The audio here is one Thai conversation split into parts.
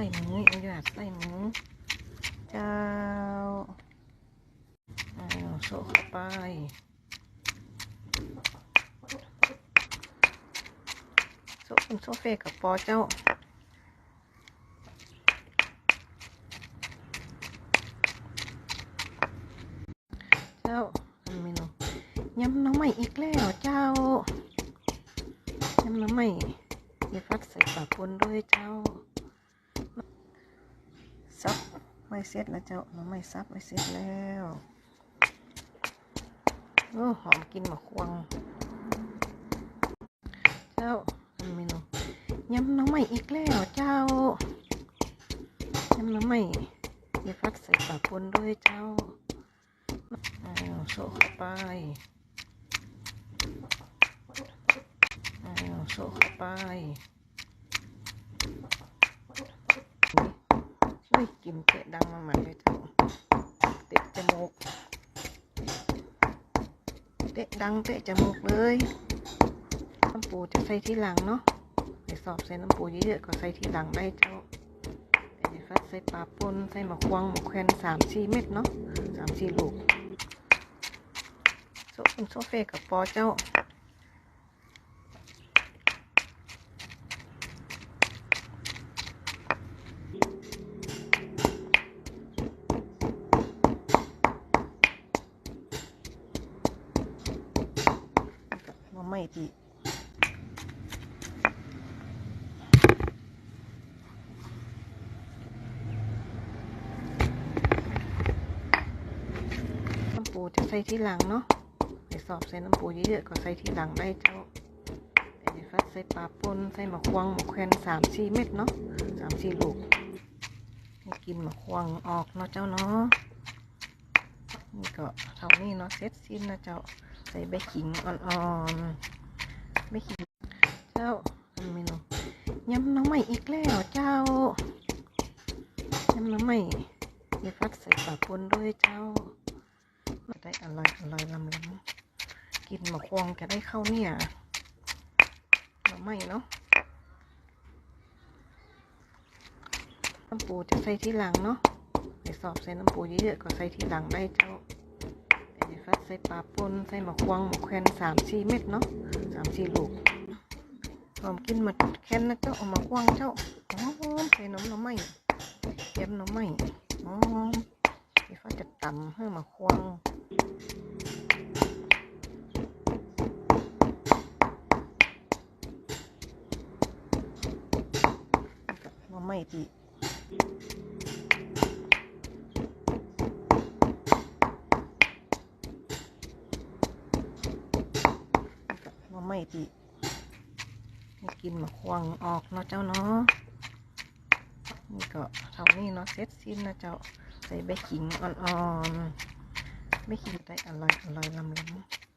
ส่มือเอาหยาดใส่มือเจ้าเอาโซ่เข้าไปโซะคุณโซเฟกับปอเจ้า เจ้าทำเมนูยำหน้ำใหม่อีกแล้วเจ้ายำหน้ำใหม่ยายฟัดใส่ปลาปนด้วยเจ้า ซับ ไม่เสร็จแล้วเจ้าหน้ำใหม่ซับไม่เสร็จแล้วโอ้หอมกินหมะควง เจ้าทำเมนูยำหน้ำใหม่อีกแล้วเจ้ายำหน้ำใหม่ยายวฟัดใส่ปลาปนด้วยเจ้าเอาโซะเข้าไปเอาโซะเข้าไป อุ้ยกลินเตะดังมาใหมันเลยเจ้าเตะจมูกเตะดังเตะจมูกเลยน้ำปูจะใส่ที่หลังเนาะไปสอบใส่น้ำปูเยอะๆก็ใส่ที่หลังได้เจ้าไอ้ฟัดใส่ปลาปนใส่หมะควงหมะแควนสามสี่เม็ดเนาะสามสี่ลูกโซคุณโซเฟกับปอเจ้า มาไม่ดีน้ำปูจะใส่ที่หลังเนาะไปสอบใส่น้ำปูเยอะๆก็ใส่ที่หลังได้เจ้าไอ้ฟัดใส่ปลาปนใส่หมะควงหมะแควนสามสี่เม็ดเนาะสามสี่ลูกให้กินหมะควงออกเนาะเจ้าเนาะนี่ก็เท่านี้เนาะเสร็จสิ้นนะเจ้าใส่ใบขิงอ่อนๆ ใบขิงเจ้าทำเมนูยำน้ำใหม่อีกแล้วเจ้ายำน้ำใหม่ยายฟัดใส่ปลาปนด้วยเจ้าได้อร่อยอร่อยลำล้ำกินหมะควงจะได้เข้าเนี่ยหน่อไม่เนาะน้ำปูจะใส่ที่หลังเนาะไปสอบใส่น้ำปูเยอะๆก็ใส่ที่หลังได้เจ้า ฟัดใส่ปลาปนใส่หมะควงหมะแควนสามสี่เม็ดเนาะสามสี่ลูกหอมกินมาแค้นนะเจ้าเอามาควงเจ้าหอมใส่น้ำหน่อไม้เย็บหน่อไม้หอมไอ้ฟ้าจะตำให้มาควงมาไม่ดี มาไม่ดีให้กินมาควงออกเนาะเจ้าเนาะนี่ก็เท่านี้เนาะเซ็ตสิ้นนะเจ้าใส่ใบขิงอ่อนๆใบขิงได้อร่อยอร่อยลำล้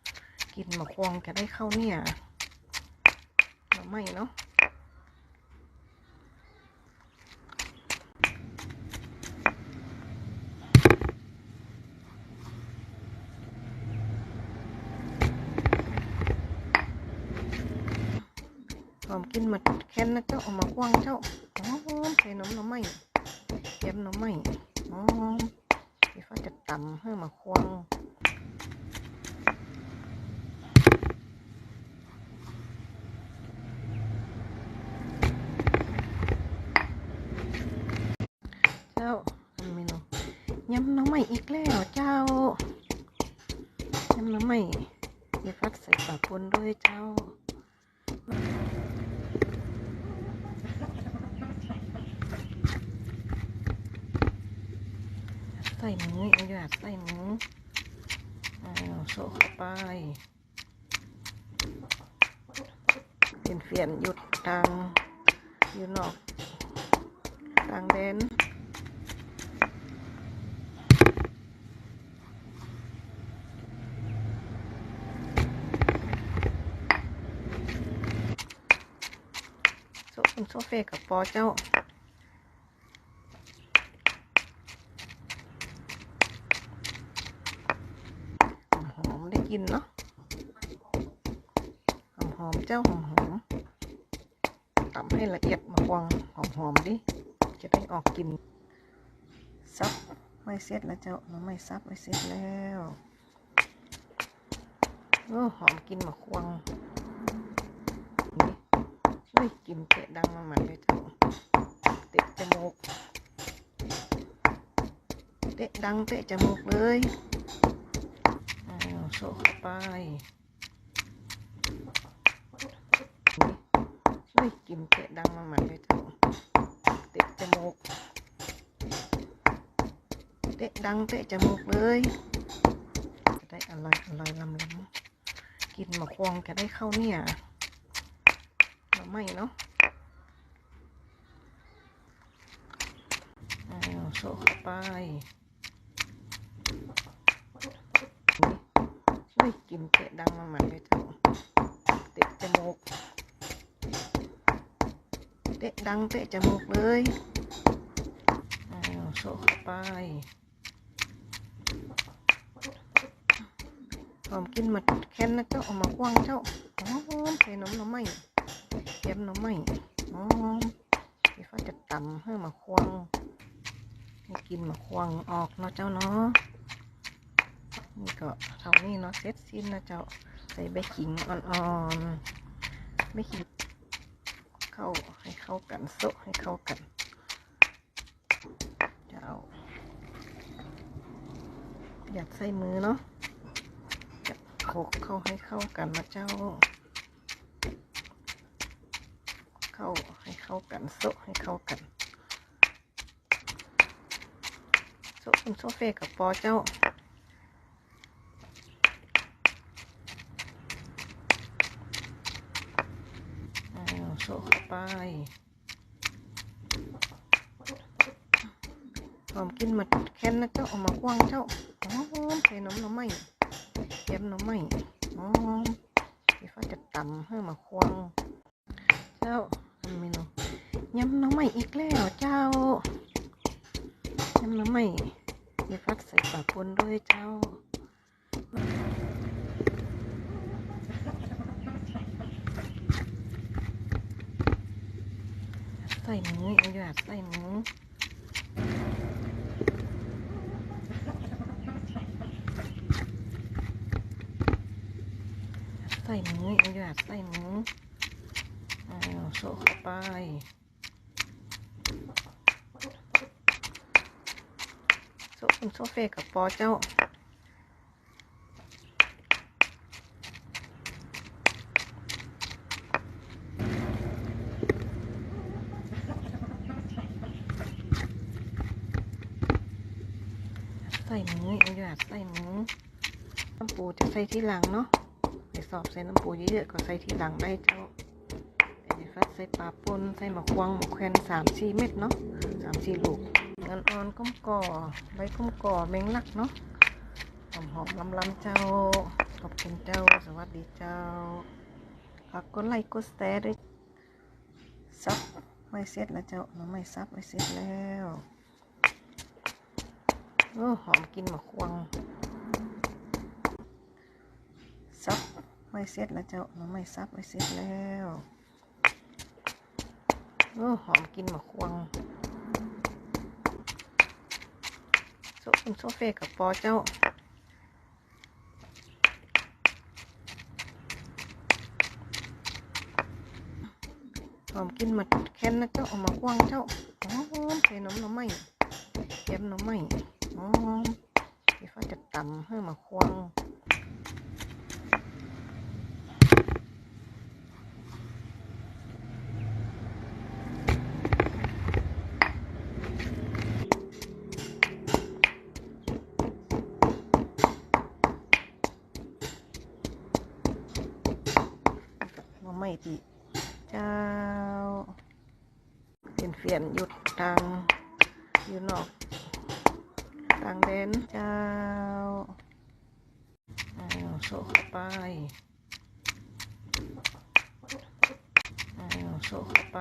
ำกินมาควงก็ได้เข้าเนี่ยมาไม่เนาะ หอมกินหมดแค้นนะเจ้าเอามาควางเจ้าหอมใส่น้ำหน้ำไม้เย็บน้ำไม้หอมพี่ฟ้าจะตำให้มาควางเจ้าทำเมนูยำน้ำไม้อีกแล้วเจ้ายำน้ำไม้ยายฟัดใส่ปลาปนด้วยเจ้า ใส่มูเอาหยาดใส่หมูเอาโซะเข้าไป เป็นเฟียนหยุดตังอยู่นอกต่างแดนโซะคุณโซเฟกับปอเจ้า หอมๆได้กิ นเนาะหอมหอมเจ้าหอมหอมตำให้ละเอียดมาวางหอมหอมดิ จะได้ออกกลิ่นซับไว้เสร็จแล้วเจ้าหน่อไม้ซับไว้เสร็จแล้วโอ้หอมกินมะควงนี่เฮ้ยกินเตะดังมาหมันเลยเจ้าเตะจมูกเตะดังเตะจมูกเลย อ้าโซะเข้าไปเฮ้ยกินเตะดังมาหมันเลยเจ้าเตะจมูก เตะดังเตะจมูกเลยจะได้อร่อยอร่อยลำลำกินมะควงจะได้เข้าเนี่ยเราไม่เนาะอ้าโซะเข้าไปนี่ เฮ้ยกินเตะดังมาหมันเลยเจ้าเตะจมูกเตะดังเตะจมูกเลยอ้าวโซะเข้าไปหอมกินมาแค้นนะเจ้าเอามากว้างเจ้าหอมใส่น้ำหน้ำไม้เก็บหน้ำไม้หอมที่ฟ้าจะตำให้มาควงให้กินมาควงออกเนาะเจ้าเนาะ นี่ก็เท่านี้เนาะเสร็จสิ้นนะเจ้าใส่ใบขิงอ่อนๆใบขิงเข้าให้เข้ากันโซะให้เข้ากันเจ้าอยากใส่มือเนาะจะโขกเข้าให้เข้ากันนะเจ้า เข้าให้เข้ากันโซะให้เข้ากันโซะเป็นโซเฟกับปอเจ้า อ้าวโซะเข้า ไปหอมกินมาแค้นนะเจ้าเอามากว้างเจ้าหอมใส่น้ำน้ำไม้เก็บน้ำไม้หอมที่ฟ้าจะตำให้มาควงเจ้าทำเมนูยำน้ำไม้อีกแล้วเจ้ายำน้ำไม้ที่ฟัดใส่ปลาปนด้วยเจ้า ส่หมูเอาอยากใส่หมูใส่หมูเอาอยากใส่หมูอ้าโซะเข้าไปโซะเป็นโซเฟกับปอเจ้า ใส่หมูเอาอยาใส่หมูน้ำปูจะใส่ที่หลังเนาะใส่สอบใส่น้ำปูเยอะๆก็ใส่ที่หลังได้เจ้าแต่ในฟัดใส่ปลาปนใส่หมะควงหมะแควนสามสี่เม็ดเนาะสามสี่ลูกเงินอ่อนก้มก่อใบก้มก่อเมงลักเนาะหอมหอมลำลำเจ้าขอบคุณเจ้าสวัสดีเจ้าฝากกดไลค์กดแชร์ด้วยซับไม่เสร็จแล้วเจ้าน้องไม่ซับไม่เสร็จแล้ว โอ้หอมกินหมะควงซับไม่เสร็จแล้วเจ้าน้องไม่ซับไม่เสร็จแล้วโอ้หอมกินหมะควงโซะเป็นโซเฟกับปอเจ้าหอมกินมาแค้นนะเจ้าเอามากว้างเจ้าหอมใส่น้ำหน้ำไม้เก็บหน้ำไม้ หอมที่ฟ้าจะตำให้มาควงหน้ำไม้ที่เจ้าเปลี่ยนเปลี่ยนหยุดทางอยู่นอก ทางแดนเจ้าอ้าวโซะเข้าไปอ้าวโซะเข้าไป